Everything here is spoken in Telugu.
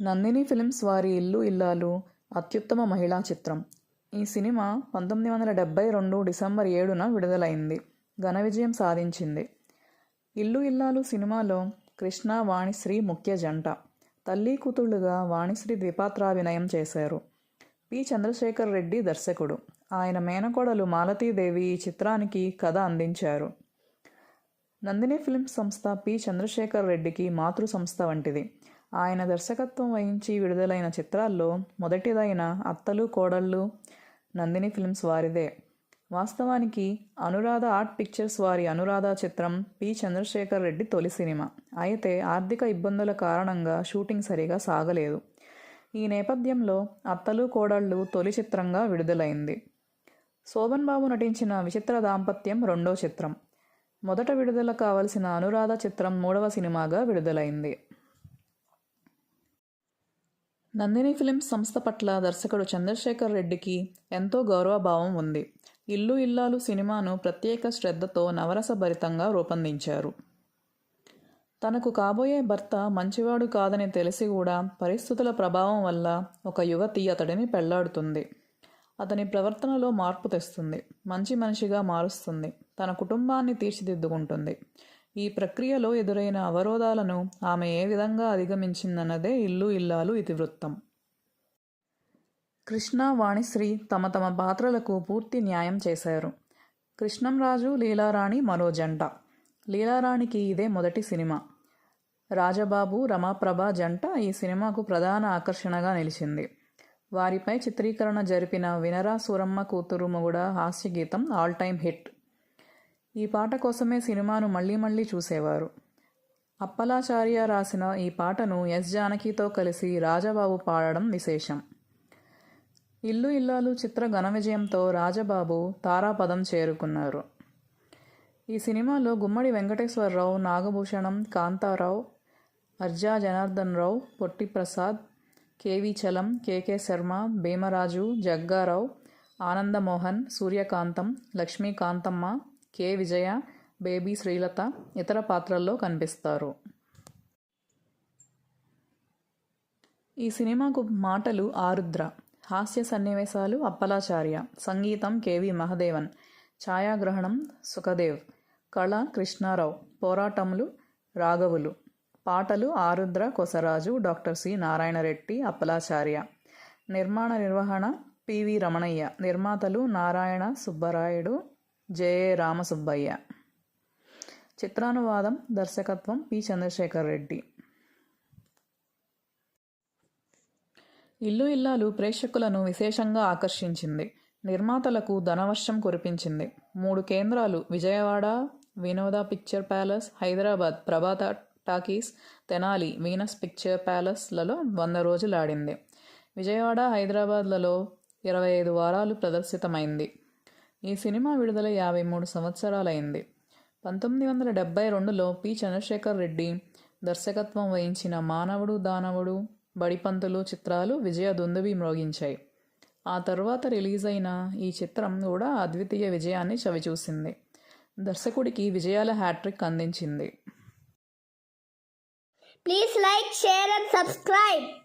నందిని ఫిలిమ్స్ వారి ఇల్లు ఇల్లాలు అత్యుత్తమ మహిళా చిత్రం. ఈ సినిమా పంతొమ్మిది వందల డెబ్బై రెండు డిసెంబర్ ఏడున విడుదలైంది. ఘన విజయం సాధించింది. ఇల్లు ఇల్లాలు సినిమాలో కృష్ణ వాణిశ్రీ ముఖ్య జంట. తల్లి కూతుళ్ళుగా వాణిశ్రీ ద్విపాత్రాభినయం చేశారు. పి. చంద్రశేఖర్ రెడ్డి దర్శకుడు. ఆయన మేనకోడలు మాలతీదేవి ఈ చిత్రానికి కథ అందించారు. నందిని ఫిల్మ్స్ సంస్థ పి. చంద్రశేఖర్ రెడ్డికి మాతృ సంస్థ వంటిది. ఆయన దర్శకత్వం వహించి విడుదలైన చిత్రాల్లో మొదటిదైన అత్తలు కోడళ్ళు నందిని ఫిల్మ్స్ వారిదే. వాస్తవానికి అనురాధ ఆర్ట్ పిక్చర్స్ వారి అనురాధ చిత్రం పి. చంద్రశేఖర్ రెడ్డి తొలి సినిమా. అయితే ఆర్థిక ఇబ్బందుల కారణంగా షూటింగ్ సరిగా సాగలేదు. ఈ నేపథ్యంలో అత్తలు కోడళ్ళు తొలి చిత్రంగా విడుదలైంది. శోభన్ బాబు నటించిన విచిత్ర దాంపత్యం రెండో చిత్రం. మొదట విడుదల కావలసిన అనురాధ చిత్రం మూడవ సినిమాగా విడుదలైంది. నందిని ఫిలిమ్స్ సంస్థ పట్ల దర్శకుడు చంద్రశేఖర్ రెడ్డికి ఎంతో గౌరవభావం ఉంది. ఇల్లు ఇల్లాలు సినిమాను ప్రత్యేక శ్రద్ధతో నవరసభరితంగా రూపొందించారు. తనకు కాబోయే భర్త మంచివాడు కాదని తెలిసి కూడా పరిస్థితుల ప్రభావం వల్ల ఒక యువతి అతడిని పెళ్ళాడుతుంది. అతని ప్రవర్తనలో మార్పు తెస్తుంది. మంచి మనిషిగా మారుస్తుంది. తన కుటుంబాన్ని తీర్చిదిద్దుకుంటుంది. ఈ ప్రక్రియలో ఎదురైన అవరోధాలను ఆమె ఏ విధంగా అధిగమించిందన్నదే ఇల్లు ఇల్లాలు ఇతివృత్తం. కృష్ణ వాణిశ్రీ తమ తమ పాత్రలకు పూర్తి న్యాయం చేశారు. కృష్ణంరాజు లీలారాణి మరో జంట. లీలారాణికి ఇదే మొదటి సినిమా. రాజబాబు రమాప్రభ జంట ఈ సినిమాకు ప్రధాన ఆకర్షణగా నిలిచింది. వారిపై చిత్రీకరణ జరిపిన వినరా సూరమ్మ కూతురు మొగుడ హాస్యగీతం ఆల్ టైమ్ హిట్. ఈ పాట కోసమే సినిమాను మళ్ళీ మళ్ళీ చూసేవారు. అప్పలాచార్య రాసిన ఈ పాటను ఎస్ జానకితో కలిసి రాజబాబు పాడడం విశేషం. ఇల్లు ఇల్లాలు చిత్ర ఘన విజయంతో రాజబాబు తారాపదం చేరుకున్నారు. ఈ సినిమాలో Gummadi Venkateswararao Nagabhushanam Kantharao Arja Janardhan Rao Potti Prasad K V Chalam K K Sarma Bheemaraju Jaggarao Anandamohan Suryakantham Lakshmikanthamma K. Vijaya baby Srilatha ఇతర పాత్రల్లో కనిపిస్తారు. ఈ సినిమాకు మాటలు ఆరుద్ర హాస్య సన్నివేశాలు అప్పలాచార్య సంగీతం కెవి మహదేవన్ ఛాయాగ్రహణం సుఖదేవ్ కళ కృష్ణారావు పోరాటములు రాఘవులు పాటలు ఆరుద్ర కొసరాజు డాక్టర్ సి. నారాయణరెడ్డి అప్పలాచార్య. నిర్మాణ నిర్వహణ పివి రమణయ్య నిర్మాతలు నారాయణ సుబ్బరాయుడు జే రామసుబ్బయ్య. చిత్రానువాదం దర్శకత్వం పి. చంద్రశేఖర్ రెడ్డి. ఇల్లు ఇల్లాలు ప్రేక్షకులను విశేషంగా ఆకర్షించింది. నిర్మాతలకు ధనవర్షం కురిపించింది. మూడు కేంద్రాలు విజయవాడ వినోద picture palace Hyderabad Prabhat talkies Tenali Venus picture ప్యాలెస్లలో వంద రోజులు ఆడింది విజయవాడ హైదరాబాద్లలో ఇరవై ఐదు వారాలు ప్రదర్శితమైంది. ఈ సినిమా విడుదల యాభై మూడు సంవత్సరాలైంది. పంతొమ్మిది వందల డెబ్బై రెండులో పి. చంద్రశేఖర్ రెడ్డి దర్శకత్వం వహించిన మానవుడు దానవుడు బడిపంతులు చిత్రాలు విజయ దుందుబి మ్రోగించాయి. ఆ తర్వాత రిలీజ్ అయిన ఈ చిత్రం కూడా అద్వితీయ విజయాన్ని చవిచూసింది. దర్శకుడికి విజయాల హ్యాట్రిక్ అందించింది. Please like share and subscribe